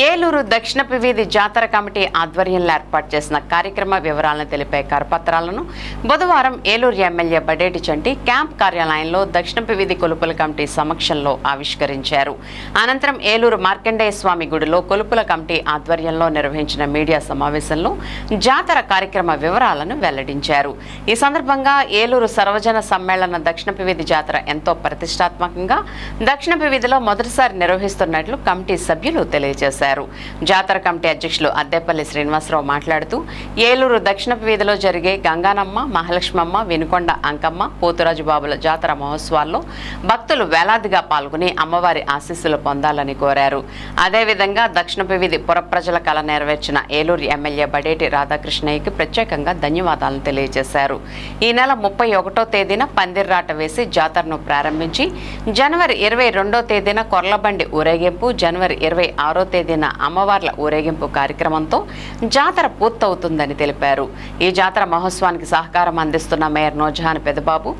ఏలూరు దక్షిణ వీధి జాతర కమిటీ ఆధ్వర్యంలో ఏర్పాటు చేసిన కార్యక్రమ వివరాలను తెలిపే కరపత్రాలను బుధవారం ఏలూరు ఎమ్మెల్యే బడేటి చంటి క్యాంప్ కార్యాలయంలో దక్షిణ వీధి కొలుపుల కమిటీ సమక్షంలో ఆవిష్కరించారు. అనంతరం ఏలూరు మార్కండేయ స్వామి గుడిలో కొలుపుల కమిటీ ఆధ్వర్యంలో నిర్వహించిన మీడియా సమావేశంలో జాతర కార్యక్రమ వివరాలను వెల్లడించారు. ఈ సందర్భంగా ఏలూరు సర్వజన సమ్మేళన దక్షిణ వీధి జాతర ఎంతో ప్రతిష్టాత్మకంగా దక్షిణ వీధిలో మొదటిసారి నిర్వహిస్తున్నట్లు కమిటీ సభ్యులు తెలియజేశారు. జాతర కమిటీ అధ్యక్షులు అద్దెపల్లి శ్రీనివాసరావు మాట్లాడుతూ ఏలూరు దక్షిణపు వీధిలో జరిగే గంగానమ్మ మహాలక్ష్మమ్మ వినుకొండ అంకమ్మ పోతురాజు బాబుల జాతర మహోత్సవాల్లో భక్తులు వేలాదిగా పాల్గొని అమ్మవారి ఆశీస్సులు పొందాలని కోరారు. అదేవిధంగా దక్షిణపు వీధి పురప్రజల కళ నెరవేర్చిన ఏలూరు ఎమ్మెల్యే బడేటి రాధాకృష్ణయ్యకి ప్రత్యేకంగా ధన్యవాదాలను తెలియజేశారు. ఈ నెల ముప్పై ఒకటో తేదీన పందిర్రాట వేసి జాతరను ప్రారంభించి జనవరి ఇరవై రెండో తేదీన కొర్లబండి ఊరేగింపు జనవరి ఇరవై ఆరో తేదీన అమ్మవార్ల ఊరేగింపు కార్యక్రమంతో జాతర పూర్తవుతుందని తెలిపారు. ఈ జాతర మహోత్సవానికి సహకారం అందిస్తున్న mayor Nojahan Pedababu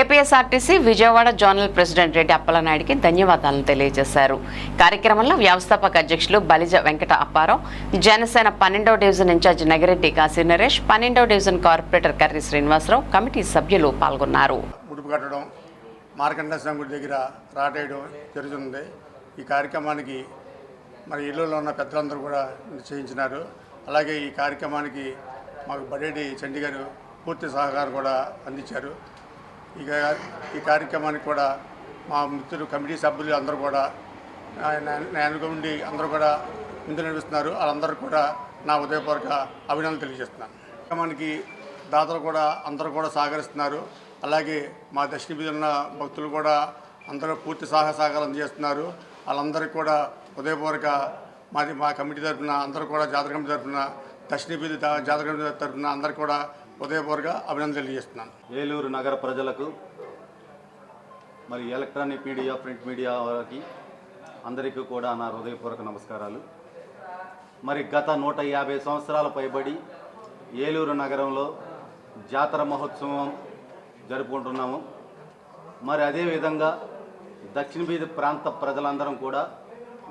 APSRTC Vijayawada zonal president Reddy అప్పలనాయుడికి ధన్యవాదాలను తెలియజేశారు. కార్యక్రమంలో వ్యవస్థాపక అధ్యక్షులు బలిజ వెంకట అప్పారావు జనసేన పన్నెండవ డివిజన్ ఇన్ఛార్జ్ నగిరెడ్డి కాశీ నరేష్ పన్నెండవ division corporator Karri Srinivasarao committee సభ్యులు పాల్గొన్నారు. మార్కండ సంగుడి దగ్గర రాటేయడం జరుగుతుంది. ఈ కార్యక్రమానికి మరి ఇళ్ళలో ఉన్న పెద్దలందరూ కూడా నిశ్చయించినారు. అలాగే ఈ కార్యక్రమానికి మాకు బడేడి చండి గారు పూర్తి సహకారం కూడా అందించారు. ఇక ఈ కార్యక్రమానికి కూడా మా మిత్రులు కమిటీ సభ్యులు అందరూ కూడా నేను ఉండి అందరూ కూడా ముందు నడిపిస్తున్నారు వాళ్ళందరూ కూడా నా ఉదయపూర్వక అభినందనలు తెలియజేస్తున్నాను. కార్యక్రమానికి దాతలు కూడా అందరూ కూడా సహకరిస్తున్నారు. అలాగే మా దక్షిణ మీద ఉన్న భక్తులు కూడా అందరూ పూర్తి సహాయ సహకారం అందజేస్తున్నారు వాళ్ళందరికీ కూడా ఉదయపూర్వక మాది మా కమిటీ తరఫున అందరూ కూడా జాతర కమిటీ తరఫున దక్షిణ జాతర కమిటీ తరఫున అందరికీ కూడా ఉదయపూర్వక అభినందనలు తెలియజేస్తున్నాను. ఏలూరు నగర ప్రజలకు మరి ఎలక్ట్రానిక్ మీడియా ప్రింట్ మీడియా వారికి అందరికీ కూడా నా హృదయపూర్వక నమస్కారాలు. మరి గత నూట యాభై సంవత్సరాల పైబడి ఏలూరు నగరంలో జాతర మహోత్సవం జరుపుకుంటున్నాము. మరి అదేవిధంగా దక్షిణ బీద ప్రాంత ప్రజలందరం కూడా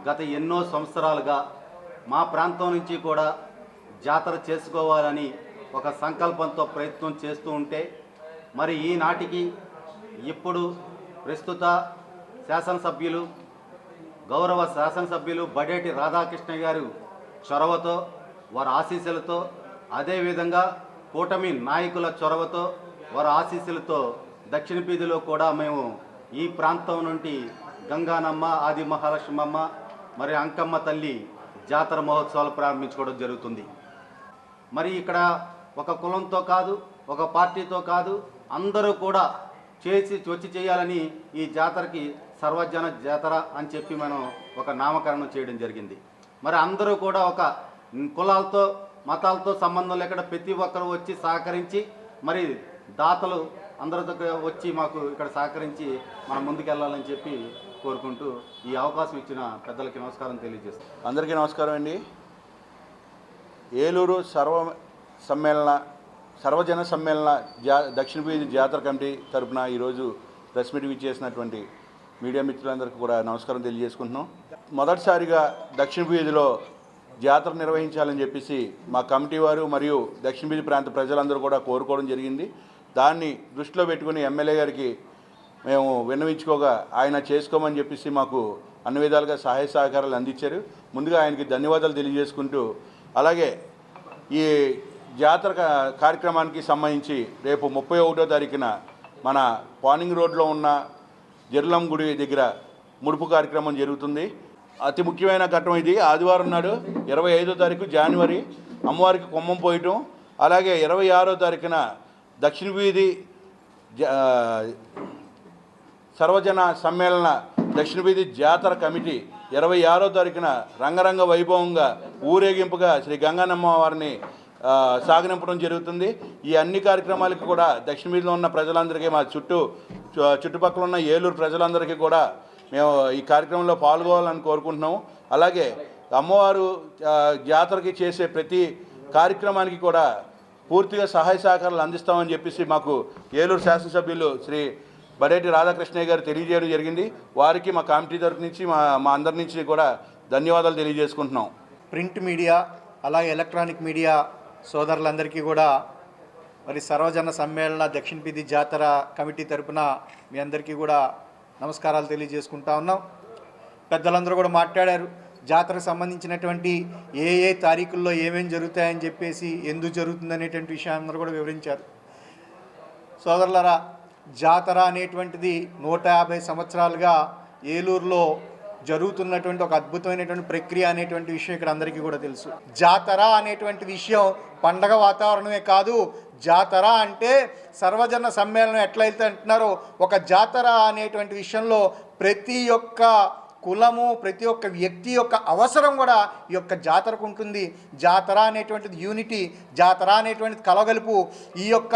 గత ఎన్నో సంవత్సరాలుగా మా ప్రాంతం నుంచి కూడా జాతర చేసుకోవాలని ఒక సంకల్పంతో ప్రయత్నం చేస్తూ ఉంటే మరి ఈనాటికి ఇప్పుడు ప్రస్తుత శాసనసభ్యులు గౌరవ శాసనసభ్యులు బడేటి రాధాకృష్ణ గారు చొరవతో వారి ఆశీస్సులతో అదేవిధంగా కూటమి నాయకుల చొరవతో వారి ఆశీస్సులతో దక్షిణ బీదిలో కూడా మేము ఈ ప్రాంతం నుండి గంగానమ్మ ఆది మహాలక్ష్మమ్మ మరి అంకమ్మ తల్లి జాతర మహోత్సవాలు ప్రారంభించుకోవడం జరుగుతుంది. మరి ఇక్కడ ఒక కులంతో కాదు ఒక పార్టీతో కాదు అందరూ కూడా చేసి వచ్చి చేయాలని ఈ జాతరకి సర్వజన జాతర అని చెప్పి మనం ఒక నామకరణం చేయడం జరిగింది. మరి అందరూ కూడా ఒక కులాలతో మతాలతో సంబంధం లేకుండా ప్రతి ఒక్కరు వచ్చి సహకరించి మరి దాతలు అందరి దగ్గర వచ్చి మాకు ఇక్కడ సహకరించి మనం ముందుకెళ్ళాలని చెప్పి కోరుకుంటూ ఈ అవకాశం ఇచ్చిన పెద్దలకి నమస్కారం తెలియజేస్తాను అందరికీ నమస్కారం అండి. ఏలూరు సర్వ సమ్మేళన సర్వజన సమ్మేళన జా దక్షిణ వీధి జాతర కమిటీ తరపున ఈరోజు ప్రెస్ మీట్ చేసినటువంటి మీడియా మిత్రులందరికీ కూడా నమస్కారం తెలియజేసుకుంటున్నాం. మొదటిసారిగా దక్షిణ వీధిలో జాతర నిర్వహించాలని చెప్పేసి మా కమిటీ వారు మరియు దక్షిణ వీధి ప్రాంత ప్రజలందరూ కూడా కోరుకోవడం జరిగింది. దాన్ని దృష్టిలో పెట్టుకుని ఎమ్మెల్యే గారికి మేము విన్నవించుకోగా ఆయన చేసుకోమని చెప్పేసి మాకు అన్ని విధాలుగా సహాయ సహకారాలు అందించారు. ముందుగా ఆయనకి ధన్యవాదాలు తెలియజేసుకుంటూ అలాగే ఈ జాతర కార్యక్రమానికి సంబంధించి రేపు ముప్పై ఒకటో తారీఖున మన పానింగ్ రోడ్లో ఉన్న జర్లం గుడి దగ్గర ముడుపు కార్యక్రమం జరుగుతుంది. అతి ముఖ్యమైన ఘట్టం ఇది. ఆదివారం నాడు ఇరవై ఐదో తారీఖు జనవరి అమ్మవారికి కొమ్మం పోయటం. అలాగే ఇరవై ఆరో తారీఖున దక్షిణ వీధి జ- సర్వజన సమ్మేళన దక్షిణ వీధి జాతర కమిటీ ఇరవై ఆరో తారీఖున రంగరంగ వైభవంగా ఊరేగింపుగా శ్రీ గంగానమ్మ వారిని సాగనింపడం జరుగుతుంది. ఈ అన్ని కార్యక్రమాలకు కూడా దక్షిణ వీధిలో ఉన్న ప్రజలందరికీ మా చుట్టూ చు- చుట్టుపక్కల ఉన్న ఏలూరు ప్రజలందరికీ కూడా మేము ఈ కార్యక్రమంలో పాల్గొవాలని కోరుకుంటున్నాము. అలాగే అమ్మవారు జాతరకి చేసే ప్రతి కార్యక్రమానికి కూడా పూర్తిగా సహాయ సహకారాలు అందిస్తామని చెప్పేసి మాకు ఏలూరు శాసనసభ్యులు శ్రీ బడేటి రాధాకృష్ణయ్య గారు తెలియజేయడం జరిగింది. వారికి మా కమిటీ తరఫు నుంచి మా మా అందరి నుంచి కూడా ధన్యవాదాలు తెలియజేసుకుంటున్నాం. ప్రింట్ మీడియా అలాగే ఎలక్ట్రానిక్ మీడియా సోదరులందరికీ కూడా మరి సర్వజన సమ్మేళన దక్షిణ పిది జాతర కమిటీ తరపున మీ అందరికీ కూడా నమస్కారాలు తెలియజేసుకుంటా ఉన్నాం. పెద్దలందరూ కూడా మాట్లాడారు. జాతరకు సంబంధించినటువంటి ఏ ఏ తారీఖుల్లో ఏమేమి జరుగుతాయని చెప్పేసి ఎందుకు జరుగుతుందనేటువంటి విషయాన్ని కూడా వివరించారు. సోదరులరా జాతర అనేటువంటిది నూట యాభై సంవత్సరాలుగా ఏలూరులో జరుగుతున్నటువంటి ఒక అద్భుతమైనటువంటి ప్రక్రియ అనేటువంటి విషయం ఇక్కడ అందరికీ కూడా తెలుసు. జాతర అనేటువంటి విషయం పండగ వాతావరణమే కాదు జాతర అంటే సర్వజన సమ్మేళనం ఎట్లయితే అంటున్నారో ఒక జాతర అనేటువంటి విషయంలో ప్రతి ఒక్క కులము ప్రతి ఒక్క వ్యక్తి యొక్క అవసరం కూడా ఈ యొక్క జాతరకు ఉంటుంది. జాతర అనేటువంటిది యూనిటీ జాతర అనేటువంటిది కలగలుపు. ఈ యొక్క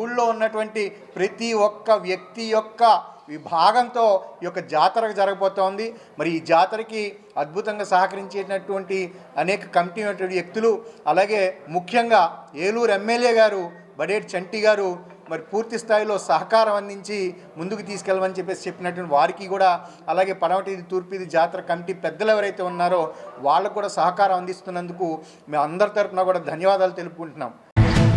ఊళ్ళో ఉన్నటువంటి ప్రతి ఒక్క వ్యక్తి యొక్క విభాగంతో ఈ యొక్క జాతర జరగబోతోంది. మరి ఈ జాతరకి అద్భుతంగా సహకరించేటటువంటి అనేక కమిటీ వ్యక్తులు అలాగే ముఖ్యంగా ఏలూరు ఎమ్మెల్యే గారు బడేటి చంటి గారు మరి పూర్తి స్థాయిలో సహకారం అందించి ముందుకు తీసుకెళ్ళమని చెప్పేసి చెప్పినటువంటి వారికి కూడా అలాగే పడవటిది తూర్పుది జాతర కమిటీ పెద్దలు ఎవరైతే ఉన్నారో వాళ్ళకు కూడా సహకారం అందిస్తున్నందుకు మేము అందరి తరఫున కూడా ధన్యవాదాలు తెలుపుకుంటున్నాం.